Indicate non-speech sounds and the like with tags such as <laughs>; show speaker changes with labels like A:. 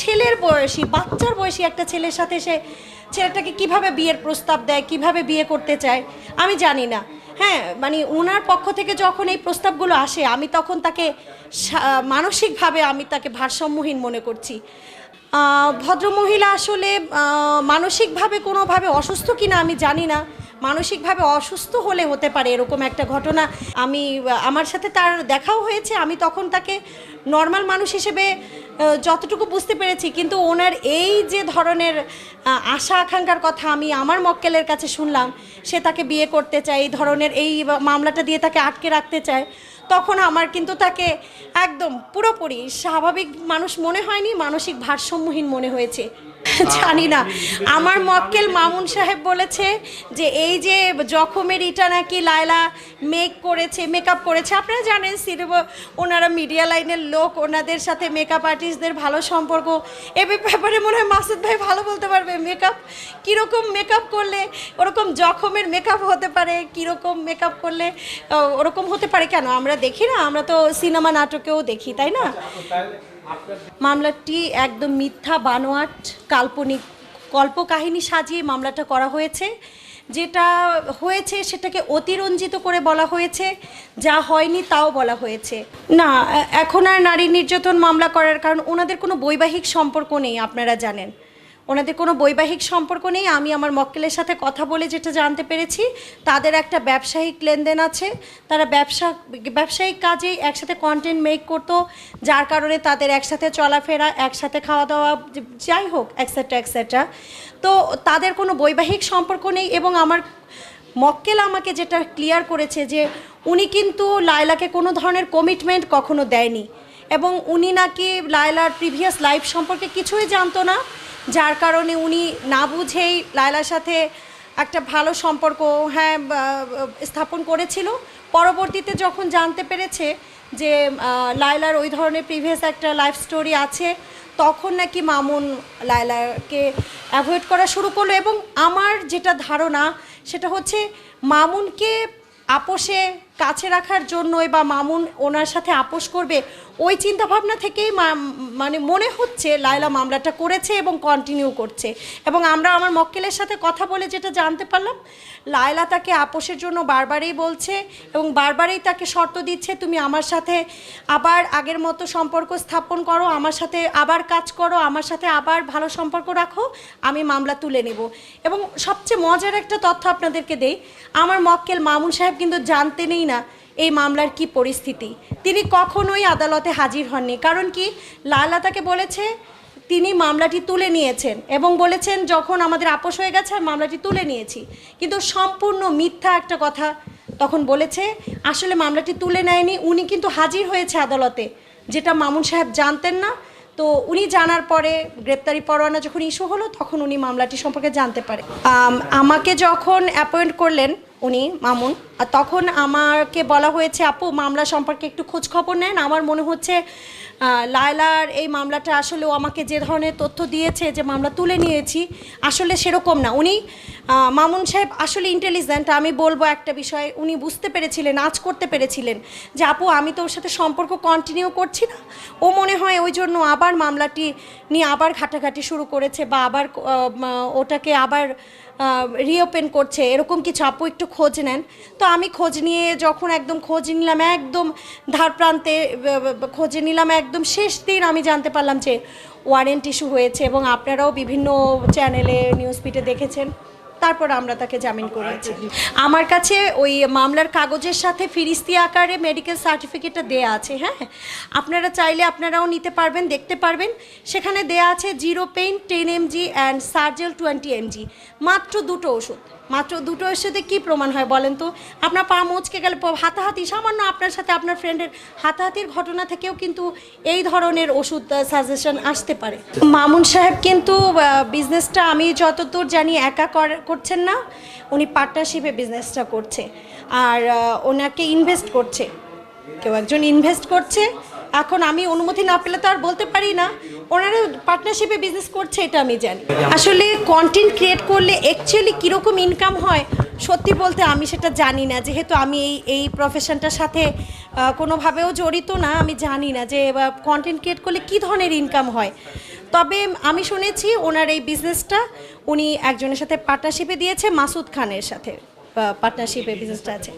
A: ছেলের বয়সী, বাচ্চার বয়সী একটা ছেলের সাথে সে ছেলেটাকে কীভাবে বিয়ের প্রস্তাব দেয়, কীভাবে বিয়ে করতে চায়, আমি জানি না। হ্যাঁ মানে ওনার পক্ষ থেকে যখন এই প্রস্তাবগুলো আসে, আমি তখন তাকে মানসিকভাবে আমি তাকে ভারসাম্যহীন মনে করছি। ভদ্রমহিলা আসলে মানসিকভাবে কোনোভাবে অসুস্থ কিনা আমি জানি না। মানসিকভাবে অসুস্থ হলে হতে পারে এরকম একটা ঘটনা। আমি, আমার সাথে তার দেখাও হয়েছে। আমি তখন তাকে নর্মাল মানুষ হিসেবে যতটুকু বুঝতে পেরেছি, কিন্তু ওনার এই যে ধরনের আশা আকাঙ্ক্ষার কথা আমি আমার মক্কেলের কাছে শুনলাম, সে তাকে বিয়ে করতে চায়, এই ধরনের এই মামলাটা দিয়ে তাকে আটকে রাখতে চায়, তখন আমার কিন্তু তাকে একদম পুরোপুরি স্বাভাবিক মানুষ মনে হয়নি, মানসিক ভারসাম্যহীন মনে হয়েছে। <laughs> জানি না। আমার মক্কেল মামুন সাহেব বলেছে যে, এই যে জখমের ইটা নাকি লায়লা মেক করেছে মেকআপ করেছে, আপনারা জানেন সিনেমা, ওনারা মিডিয়া লাইনের লোক, ওনাদের সাথে মেকআপ আর্টিস্টদের ভালো সম্পর্ক। এ ব্যাপারে মনে হয় মাসুদ ভাই ভালো বলতে পারবে মেকআপ কীরকম মেকআপ করলে, ওরকম জখমের মেকআপ হতে পারে, কীরকম মেকআপ করলে ওরকম হতে পারে কেন? আমরা দেখি না, আমরা তো সিনেমা নাটকেও দেখি, তাই না? মামলাটি একদম মিথ্যা, বানোয়াট, কাল্পনিক কল্পকাহিনী সাজিয়ে মামলাটা করা হয়েছে। যেটা হয়েছে সেটাকে অতিরঞ্জিত করে বলা হয়েছে, যা হয়নি তাও বলা হয়েছে। না এখন আর নারী নির্যাতন মামলা করার কারণ ওনাদের কোনো বৈবাহিক সম্পর্ক নেই, আপনারা জানেন। ওনাদের কোনো বৈবাহিক সম্পর্ক নেই। আমি আমার মক্কেলের সাথে কথা বলে যেটা জানতে পেরেছি, তাদের একটা ব্যবসায়িক লেনদেন আছে। তারা ব্যবসা, ব্যবসায়িক কাজেই একসাথে কন্টেন্ট মেক করতো, যার কারণে তাদের একসাথে চলাফেরা, একসাথে খাওয়া দাওয়া যাই হোক অ্যাক্সেট্রা অ্যাক্সেট্রা তো তাদের কোনো বৈবাহিক সম্পর্ক নেই এবং আমার মক্কেল আমাকে যেটা ক্লিয়ার করেছে যে, উনি কিন্তু লায়লাকে কোনো ধরনের কমিটমেন্ট কখনো দেয়নি। এবং উনি নাকি লায়লার প্রিভিয়াস লাইফ সম্পর্কে কিছুই জানতো না। যার কারণে উনি না বুঝেই লায়লার সাথে একটা ভালো সম্পর্ক হ্যাঁ স্থাপন করেছিল। পরবর্তীতে যখন জানতে পেরেছে যে লায়লার ওই ধরনের প্রিভিয়াস একটা লাইফ স্টোরি আছে, তখন নাকি মামুন লায়লাকে অ্যাভয়েড করা শুরু করল। এবং আমার যেটা ধারণা, সেটা হচ্ছে মামুনকে আপোষে কাছে রাখার জন্যই বা মামুন ওনার সাথে আপোষ করবে ওই চিন্তাভাবনা থেকেই মানে মনে হচ্ছে লায়লা মামলাটা করেছে এবং কন্টিনিউ করছে। এবং আমরা আমার মক্কেলের সাথে কথা বলে যেটা জানতে পারলাম, লায়লা তাকে আপোষের জন্য বারবারই বলছে এবং বারবারই তাকে শর্ত দিচ্ছে, তুমি আমার সাথে আবার আগের মতো সম্পর্ক স্থাপন করো, আমার সাথে আবার কাজ করো, আমার সাথে আবার ভালো সম্পর্ক রাখো, আমি মামলা তুলে নেব। এবং সবচেয়ে মজার একটা তথ্য আপনাদেরকে দেই, আমার মক্কেল মামুন সাহেব কিন্তু জানতেনই না এই মামলার কি পরিস্থিতি? তিনি কখনোই আদালতে হাজির হননি। কারণ কি? লালা তাকে বলেছে, তিনি মামলাটি তুলে নিয়েছেন এবং বলেছেন যখন আমাদের আপোষ হয়ে গেছে মামলাটি তুলে নিয়েছি। কিন্তু সম্পূর্ণ মিথ্যা একটা কথা তখন বলেছে, আসলে মামলাটি তুলে নেয়নি, উনি কিন্তু হাজির হয়েছে আদালতে। যেটা মামুন সাহেব জানতেন না। তো উনি জানার পরে গ্রেপ্তারি পরোয়ানা যখন ইস্যু হলো, তখন উনি মামলাটি সম্পর্কে জানতে পারে। আমাকে যখন অ্যাপয়েন্ট করলেন উনি, মামুন। আর তখন আমাকে বলা হয়েছে, আপু, মামলা সম্পর্কে একটু খোঁজ খবর নেন। আমার মনে হচ্ছে লায়লার এই মামলাটা আসলে আমাকে যে ধরনের তথ্য দিয়েছে, যে মামলা তুলে নিয়েছি, আসলে সেরকম না। উনি মামুন সাহেব আসলে ইন্টেলিজেন্ট আমি বলব একটা বিষয়, উনি বুঝতে পেরেছিলেন আজ করতে পেরেছিলেন, যে, আপু, আমি তো ওর সাথে সম্পর্ক কন্টিনিউ করছি না। ও মনে হয় ওই জন্য আবার মামলাটি নিয়ে আবার ঘাটাঘাটি শুরু করেছে বা আবার ওটাকে আবার রিওপেন করছে, এরকম কিছু আপু একটু খোঁজ নেন। তো আমি খোঁজ নিয়ে যখন একদম খোঁজ নিলাম, একদম ধার প্রান্তে খোঁজ নিলাম, একদম শেষ দিন আমি জানতে পারলাম যে ওয়ারেন্ট ইস্যু হয়েছে এবং আপনারাও বিভিন্ন চ্যানেলে নিউজ পিটে দেখেছেন। তারপর আমরা তাকে জামিন করিয়েছি আমার কাছে ওই মামলার কাগজের সাথে ফিরিস্তি আকারে মেডিকেল সার্টিফিকেটটা দেয়া আছে হ্যাঁ? আপনারা চাইলে আপনারাও নিতে পারবেন, দেখতে পারবেন। সেখানে দেয়া আছে zero pain, ten mg and Sergel twenty mg. মাত্র দুটো ওষুধ। মাত্র দুটো ওষুধে কী প্রমাণ হয় বলেন তো? আপনার পা মুচকে গেলে হাতাহাতি, সামান্য আপনার সাথে আপনার ফ্রেন্ডের হাতাহাতির ঘটনা থেকেও কিন্তু এই ধরনের ওষুধ সাজেশন আসতে পারে। মামুন সাহেব কিন্তু বিজনেসটা আমি যতদূর জানি একা করছেন না, উনি পার্টনারশিপে বিজনেসটা করছে। আর ওনাকে ইনভেস্ট করছে। কেউ একজন ইনভেস্ট করছে। এখন আমি অনুমতি না পেলে তো আর বলতে পারি না। ওনারা পার্টনারশিপে বিজনেস করছে, এটা আমি জানি। আসলে কন্টেন্ট ক্রিয়েট করলে অ্যাকচুয়ালি কীরকম ইনকাম হয়, সত্যি বলতে আমি সেটা জানি না। যেহেতু আমি এই এই প্রফেশনটার সাথে কোনোভাবেও জড়িত না, আমি জানি না যে কন্টেন্ট ক্রিয়েট করলে কী ধরনের ইনকাম হয়। তবে আমি শুনেছি ওনার এই বিজনেসটা উনি একজনের সাথে পার্টনারশিপে দিয়েছে, মাসুদ খানের সাথে পার্টনারশিপে বিজনেসটা আছে।